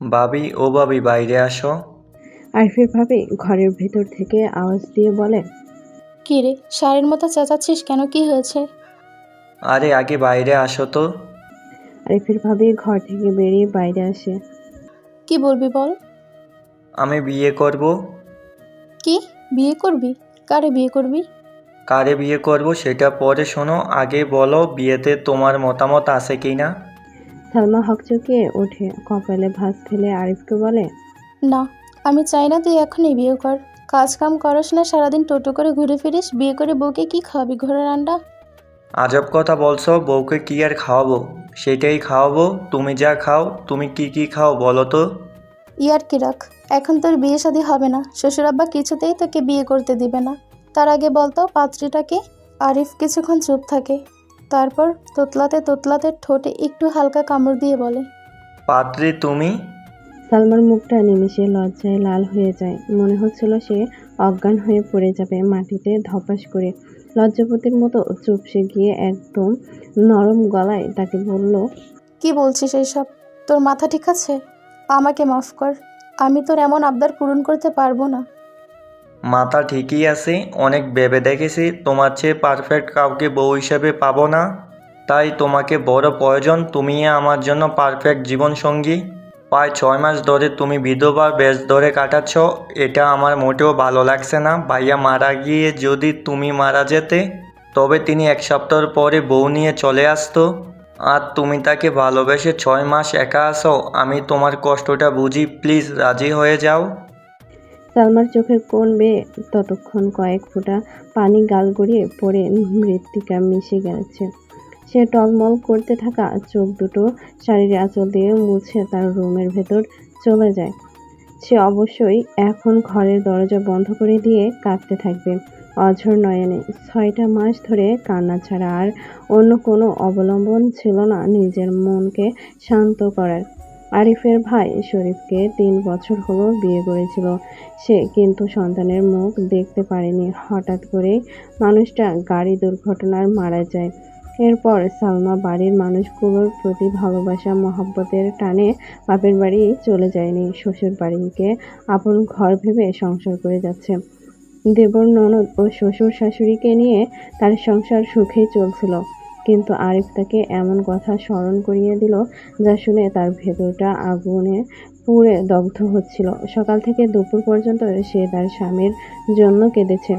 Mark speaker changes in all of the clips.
Speaker 1: বাবি ও বাবি বাইরে আসো।
Speaker 2: আরিফের ভাবি ঘরের ভেতর থেকে আওয়াজ দিয়ে বলে
Speaker 3: কি রে সারের মতো চেঁচাচ্ছিস কেন? কি হয়েছে?
Speaker 1: আরে আগে বাইরে আসো তো।
Speaker 2: আরিফের ভাবি ঘর থেকে বেরিয়ে বাইরে আসে।
Speaker 3: কি বলবি বল?
Speaker 1: আমি বিয়ে করব।
Speaker 3: কি? বিয়ে করবি? কারে বিয়ে করবি?
Speaker 1: কারে বিয়ে করব সেটা পরে শোনো আগে বলো বিয়েতে তোমার মতামত আছে কি না?
Speaker 2: সালমা হকচকিয়ে ওঠে কপালে ভাঁজ ফেলে আরিফকে বলে
Speaker 3: না আমি চাই না তুই এখনই বিয়ে কর। কাজ কাম করস না সারাদিন টোটো করে ঘুরে ফিরিস বিয়ে করে বউকে কি খাওয়াবি ঘোড়ার আন্ডা?
Speaker 1: আজব কথা বলছো বউকে কি আর খাওয়াবো? সেটাই খাওয়াবো তুমি যা খাও তুমি কি কি খাও বলো তো।
Speaker 3: ইয়ার কি রাখ এখন তোর বিয়ে শাদী হবে না শ্বশুর আব্বা কিছুতেই তোকে বিয়ে করতে দিবে না। তার আগে বলতো পাত্রীটাকে আরিফ কিছুক্ষণ চুপ থাকে। তারপর তোতলাতে তোতলাতে ঠোঁটে একটু হালকা কামড় দিয়ে বলে
Speaker 1: পাত্রী তুমি?
Speaker 2: সালমার মুখটা নিমিষে লজ্জায় লাল হয়ে যায়। মনে হচ্ছিল সে অজ্ঞান হয়ে পড়ে যাবে মাটিতে ধপাস করে। লজ্জাপতির মতো চুপসে গিয়ে একদম নরম গলায় তাকে বলল
Speaker 3: কি বলছিস এইসব? তোর মাথা ঠিক আছে? আমাকে মাফ কর। আমি তোর এমন আবদার পূরণ করতে পারব না।
Speaker 1: মাথা ঠিকই আছে, অনেক ভেবে দেখেছি, তোমার চেয়ে পারফেক্ট কাউকে বউ হিসেবে পাবো না। তাই তোমাকে বড় প্রয়োজন তুমি আমার জন্য পারফেক্ট জীবনসঙ্গী। প্রায় ছয় মাস ধরে তুমি বিধবার বেশ ধরে কাটাচ্ছ, এটা আমার মোটেও ভালো লাগছে না। ভাইয়া মারা গিয়ে যদি তুমি মারা যেতে, তবে তিনি এক সপ্তাহ পরে বউ নিয়ে চলে আসতো। আর তুমি তাকে ভালোবেসে ছয় মাস একা আসো আমি তোমার কষ্টটা বুঝি, প্লিজ রাজি হয়ে যাও।
Speaker 2: সালমার চোখের কোণ বেয়ে ততক্ষণ কয়েক ফোঁটা পানি গাল গড়িয়ে পড়ে মৃত্তিকা মিশে গেছে। সে টলমল করতে থাকা চোখ দুটো শাড়ির আঁচল দিয়ে মুছে তার রুমের ভেতর চলে যায়। সে অবশ্যই এখন ঘরের দরজা বন্ধ করে দিয়ে কাঁদতে থাকবে। অঝর নয়নে ছয়টা মাস ধরে কান্না ছাড়া আর অন্য কোনো অবলম্বন ছিল না নিজের মনকে শান্ত করার। আরিফের ভাই শরীফকে তিন বছর হলো বিয়ে করেছিল। সে কিন্তু সন্তানের মুখ দেখতে পারেনি। হঠাৎ করে মানুষটা গাড়ি দুর্ঘটনার মারা যায়। এরপর সালমা বাড়ির মানুষগুলোর প্রতি ভালোবাসা, মহব্বতের টানে বাপের বাড়ি চলে যায়নি। শ্বশুর বাড়িকে আপন ঘর ভেবে সংসার করে যাচ্ছে। দেবর, ননদ ও শ্বশুর শাশুড়িকে নিয়ে তার সংসার সুখেই চলছিল। কিন্তু আরিফ তাকে এমন কথা স্মরণ করিয়ে দিল যা শুনে তার ভেতরটা আগুনে পুড়ে দগ্ধ হচ্ছিল। সকাল থেকে দুপুর পর্যন্ত সে তার স্বামীর জন্য কেঁদেছে।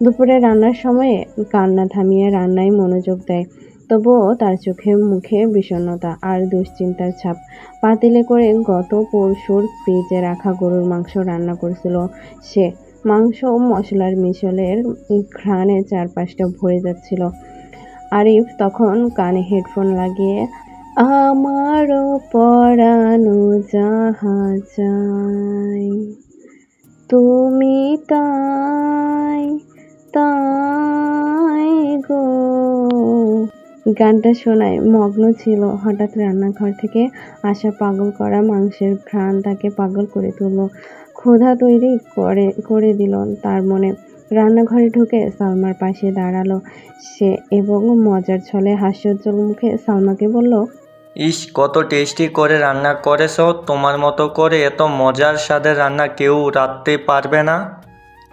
Speaker 2: দুপুরে রান্নার সময়ে কান্না থামিয়ে রান্নায় মনোযোগ দেয়, তবুও তার চোখে মুখে বিষণ্ণতা আর দুশ্চিন্তার ছাপ। পাতিলে করে গত পরশুর ফ্রিজে রাখা গরুর মাংস রান্না করছিল সে। মাংস ও মশলার মিশলের ঘ্রাণে চারপাশটা ভরে যাচ্ছিল। আরিফ তখন কানে হেডফোন লাগিয়ে আমারও পরানো যাহা চাই, তুমি তাই তাই গো। গানটা শোনায় মগ্ন ছিল হঠাৎ রান্নাঘর থেকে আসা পাগল করা মাংসের ঘ্রাণ তাকে পাগল করে তুলল। ক্ষুধা তৈরি করে করে দিল তার মনে। রান্নাঘরে ঢুকে সালমার পাশে দাঁড়াল সে এবং মজার ছলে হাস্যোজ্জ্বল মুখে সালমাকে বলল
Speaker 1: ইস কত টেস্টি করে রান্না করেছ। তোমার মতো করে এত মজার স্বাদের রান্না কেউ রাঁধতে পারবে না?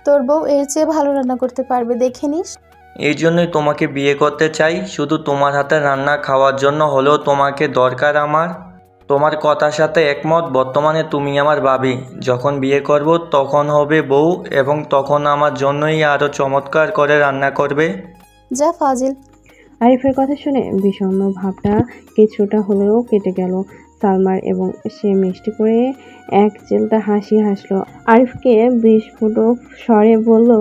Speaker 3: তোর বউ এর চেয়ে ভালো রান্না করতে পারবে দেখে নিস।
Speaker 1: এই জন্যই তোমাকে বিয়ে করতে চাই। শুধু তোমার হাতে রান্না খাওয়ার জন্য হলেও তোমাকে দরকার আমার। তোমার কথার সাথে একমত বর্তমানে তুমি আমার ভাবি। যখন বিয়ে করব তখন হবে বউ এবং তখন আমার জন্যই আরও চমৎকার করে রান্না করবে।
Speaker 3: যা ফাজিল।
Speaker 2: আরিফের কথা শুনে বিষণ্ণ ভাবটা কিছুটা হলেও কেটে গেল। সালমার এবং সে মিষ্টি করে এক চিলটা হাসি হাসলো। আরিফকে বিস্ফোটক স্বরে বলল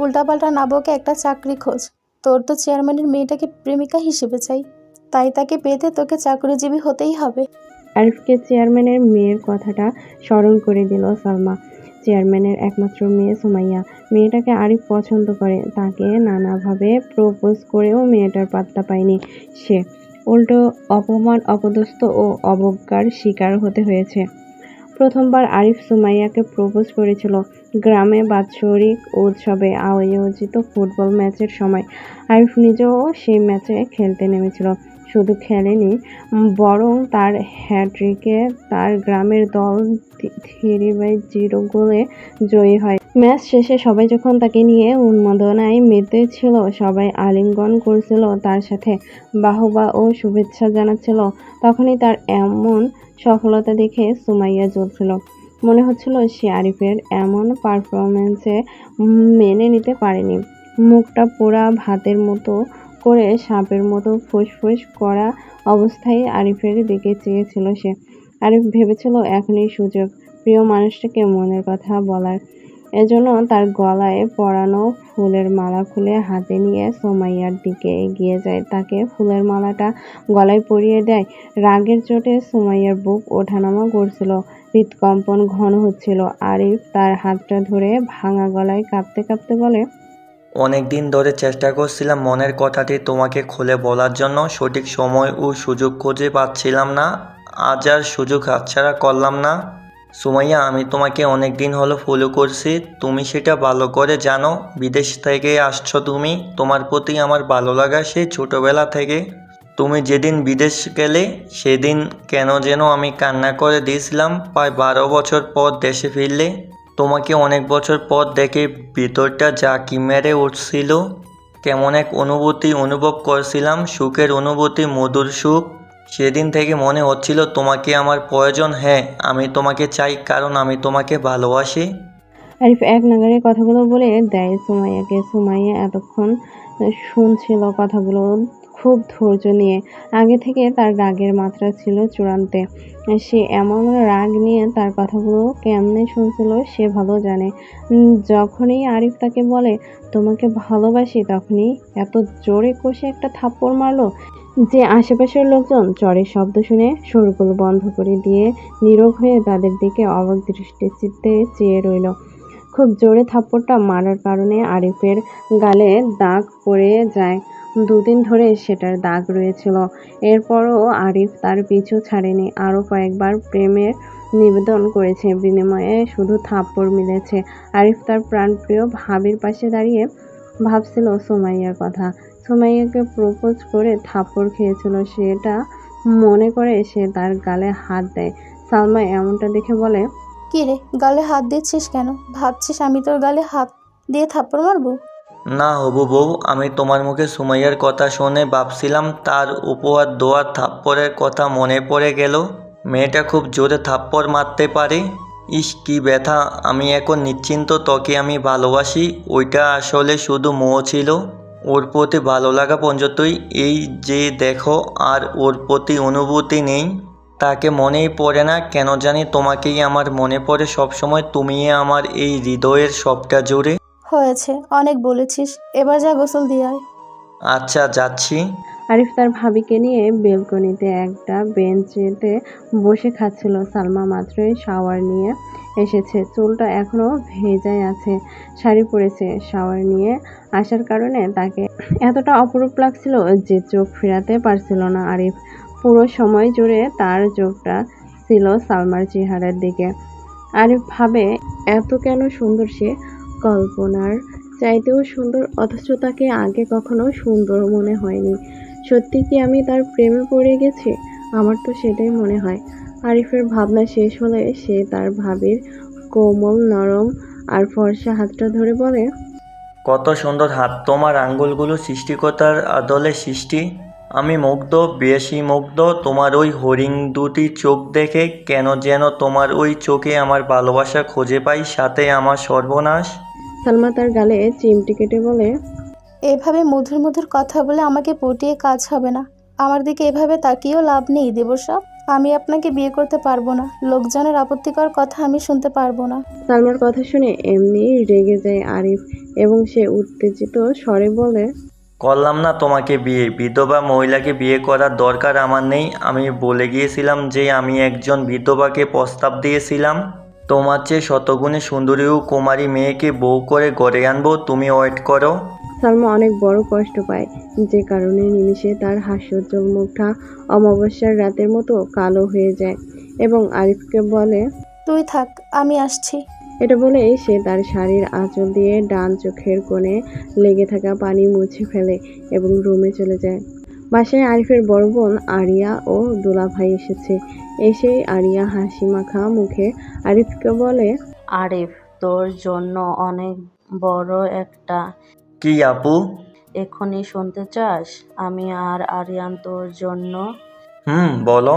Speaker 3: উল্টাপাল্টা না বকে একটা চাকরি খোঁজ। তোর তো চেয়ারম্যানের মেয়েটাকে প্রেমিকা হিসেবে চাই। তাই তাকে পেতে তোকে চাকরিজীবী হতেই হবে।
Speaker 2: আরিফকে চেয়ারম্যানের মেয়ের কথাটা স্মরণ করে দিল সালমা। চেয়ারম্যানের একমাত্র মেয়ে সুমাইয়া। মেয়েটাকে আরিফ পছন্দ করে। তাকে নানাভাবে প্রপোজ করেও মেয়েটার পাত্তা পায়নি সে। উল্টো অপমান, অপদস্থ ও অবজ্ঞার শিকার হতে হয়েছে। প্রথমবার আরিফ সুমাইয়াকে প্রপোজ করেছিল গ্রামে বাৎসরিক উৎসবে আয়োজিত ফুটবল ম্যাচের সময়। আরিফ নিজেও সেই ম্যাচে খেলতে নেমেছিল। শুধু খেলেনি, বরং তার হ্যাট্রিকে তার গ্রামের দল থ্রি বাই জিরো গোলে জয়ী হয়। ম্যাচ শেষে সবাই যখন তাকে নিয়ে উন্মাদনায় মেতেছিল, সবাই আলিঙ্গন করছিল তার সাথে। বাহবা ও শুভেচ্ছা জানাচ্ছিল, তখনই তার এমন সফলতা দেখে সুমাইয়া জ্বলছিল। মনে হচ্ছিল সে আরিফের এমন পারফরমেন্সে মেনে নিতে পারেনি। মুখটা পোড়া ভাতের মতো করে সাপের মতো ফুসফুস করা অবস্থায় আরিফের দিকে চেয়েছিল সে। আরিফ ভেবেছিল এখনই সুযোগ। প্রিয় মানুষটাকে মনের কথা বলার এজন্য তার গলায় পরানো ফুলের মালা খুলে হাতে নিয়ে সোমাইয়ার দিকে এগিয়ে যায়। তাকে ফুলের মালাটা গলায় পরিয়ে দেয়। রাগের চোটে সোমাইয়ার বুক ওঠানামা করছিল। হৃৎকম্পন ঘন হচ্ছিল। আরিফ তার হাতটা ধরে ভাঙা গলায় কাঁপতে কাঁপতে বলে
Speaker 1: অনেক দিন ধরে চেষ্টা করছিলাম মনের কথাটি তোমাকে খুলে বলার জন্য। সঠিক সময় ও সুযোগ খুঁজে পাচ্ছিলাম না। আজ আর সুযোগ হাতছাড়া করলাম না। সুমাইয়া, আমি তোমাকে অনেক দিন হলো ফলো করছি। তুমি সেটা ভালো করে জানো। বিদেশ থেকে আসছো তুমি। তোমার প্রতি আমার ভালো লাগা সেই ছোটোবেলা থেকে। তুমি যেদিন বিদেশ গেলে, সেদিন কেন যেন আমি কান্না করে দিয়েছিলাম। প্রায় বারো বছর পর দেশে ফিরলে। তোমাকে অনেক বছর পর দেখে ভিতরটা জাকি মেরে উঠছিল। কেমন এক অনুভূতি অনুভব করছিলাম, সুখের অনুভূতি, মধুর সুখ। সেদিন থেকে মনে হচ্ছিল তোমাকে আমার প্রয়োজন হ্যাঁ আমি তোমাকে চাই, কারণ আমি তোমাকে ভালোবাসি।
Speaker 2: আরিফ এক নাগারে কথাগুলো বলে দেয় সুমাইয়াকে। সুমাইয়া এতক্ষণ শুনছিল কথাগুলো। খুব ধৈর্য নিয়ে। আগে থেকে তার রাগের মাত্রা ছিল চূড়ান্তে। সে এমন রাগ নিয়ে তার কথাগুলো কেমনে শুনছিল সে ভালো জানে। যখনই আরিফ তাকে বলে, তোমাকে ভালোবাসি, তখনই এত জোরে কষে একটা থাপ্পড় মারলো যে আশেপাশের লোকজন চরের শব্দ শুনে সুরগুলো বন্ধ করে দিয়ে নীরব হয়ে তাদের দিকে অবাক দৃষ্টিচিত্তে চেয়ে রইল। খুব জোরে থাপ্পড়টা মারার কারণে আরিফের গালে দাগ পড়ে যায়। দুদিন ধরে সেটার দাগ রয়েছিল। এরপরও আরিফ তার পিছু ছাড়েনি, আরও কয়েকবার প্রেমের নিবেদন করেছে। বিনিময়ে শুধু থাপ্পড় মিলেছে আরিফ তার প্রাণপ্রিয় ভাবির পাশে দাঁড়িয়ে ভাবছিল সোমাইয়ার কথা। সোমাইয়াকে প্রপোজ করে থাপ্পড় খেয়েছিল, সেটা মনে করে সে তার গালে হাত দেয়। সালমা এমনটা দেখে বলে
Speaker 3: রে, গালে হাত দিচ্ছিস কেন? ভাবছিস আমি তোর গালে হাত দিয়ে থাপ্পড় মারবো?
Speaker 1: না হবু বউ, আমি তোমার মুখে সুমাইয়ার কথা শুনে ভাবছিলাম তার উপহার দোয়া থাপ্পড়ের কথা মনে পড়ে গেল। মেয়েটা খুব জোরে থাপ্পড় মারতে পারে। ইস, কি ব্যথা, আমি এখন নিশ্চিন্ত তোকে আমি ভালোবাসি, ওইটা আসলে শুধু মোহ ছিল। ওর প্রতি ভালো লাগা পর্যন্তই এই যে দেখো, আর ওর প্রতি অনুভূতি নেই। তাকে মনেই পড়ে না, কেন জানি তোমাকেই আমার মনে পড়ে সবসময় তুমি আমার এই হৃদয়ের সবটা জুড়ে।
Speaker 3: হয়েছে অনেক বলেছিস। এবার যা গোসল দিয়ে আয়।
Speaker 1: আচ্ছা যাচ্ছি।
Speaker 2: আরিফ তার ভাবিকে নিয়ে বেলকনিতে একটা বেঞ্চেতে বসে খাচ্ছিল। সালমা মাত্রই শাওয়ার নিয়ে এসেছে। চুলটা এখনও ভেজাই আছে শাড়ি পরেছে। শাওয়ার নিয়ে আসার কারণে তাকে এতটা অপরূপ লাগছিল যে চোখ ফেরাতে পারছিল না আরিফ। পুরো সময় জুড়ে তার চোখটা ছিল সালমার চেহারার দিকে। আরিফ ভাবে এত কেন সুন্দর সে? কল্পনার চাইতেও সুন্দর, অথচ তাকে আগে কখনো সুন্দর মনে হয়নি। সত্যি কি আমি তার প্রেমে পড়ে গেছি? আমার তো সেটাই মনে হয়। আরিফের ভাবনা শেষ হলে সে তার ভাবির কোমল নরম আর ফর্সা হাতটা ধরে বলে,
Speaker 1: কত সুন্দর হাত তোমার আঙ্গুলগুলো সৃষ্টিকর্তার আদলে সৃষ্টি। আমি মুগ্ধ, বেশি মুগ্ধ, তোমার ওই হরিণ দুটি চোখ দেখে কেন যেন তোমার ওই চোখে আমার ভালোবাসা খুঁজে পাই, সাথে আমার সর্বনাশ।
Speaker 2: সালমা তার গালে চিমটি কেটে বলে
Speaker 3: এভাবে মধুর মধুর কথা বলে আমাকে পটিয়ে কাজ হবে না। আমার দিকে এভাবে তাকিয়েও লাভ নেই দেবসব আমি আপনাকে বিয়ে করতে পারব না। লোকজনের আপত্তিকর কথা আমি শুনতে পারব না।
Speaker 2: সালমার কথা শুনে এমনি রেগে যায় আরিফ এবং সে উত্তেজিত স্বরে বলে
Speaker 1: করলাম না তোমাকে বিয়ে। বিধবা মহিলাকে বিয়ে করার দরকার আমার নেই। আমি বলে গিয়েছিলাম যে আমি একজন বিধবাকে প্রস্তাব দিয়েছিলাম। তোমার চেয়ে শতগুণে সুন্দরী ও কুমারী মেয়েকে বউ করে গড়ে আনব তুমি ওয়েট করো।
Speaker 2: সালমা অনেক বড় কষ্ট পায়। যে কারণে নিমিষে তার হাস্যোজ্জ্বল মুখটা অমাবস্যার রাতের মতো কালো হয়ে যায় এবং আরিফকে বলে
Speaker 3: তুই থাক আমি আসছি।
Speaker 2: এটা বলে সে তার শাড়ির আঁচল দিয়ে ডান চোখের কোণে লেগে থাকা পানি মুছে ফেলে এবং রুমে চলে যায়। বাসায় আরিফের বড় বোন আরিয়া ও দুলাভাই এসেছে। এসেই আরিয়া হাসি মাখা মুখে আরিফকে বলে
Speaker 4: আরিফ তোর জন্য অনেক বড় একটা
Speaker 1: কি আপু?
Speaker 4: এখনই শুনতে চাস? আমি আর আরিয়ান তোর জন্য
Speaker 1: হুম বলো।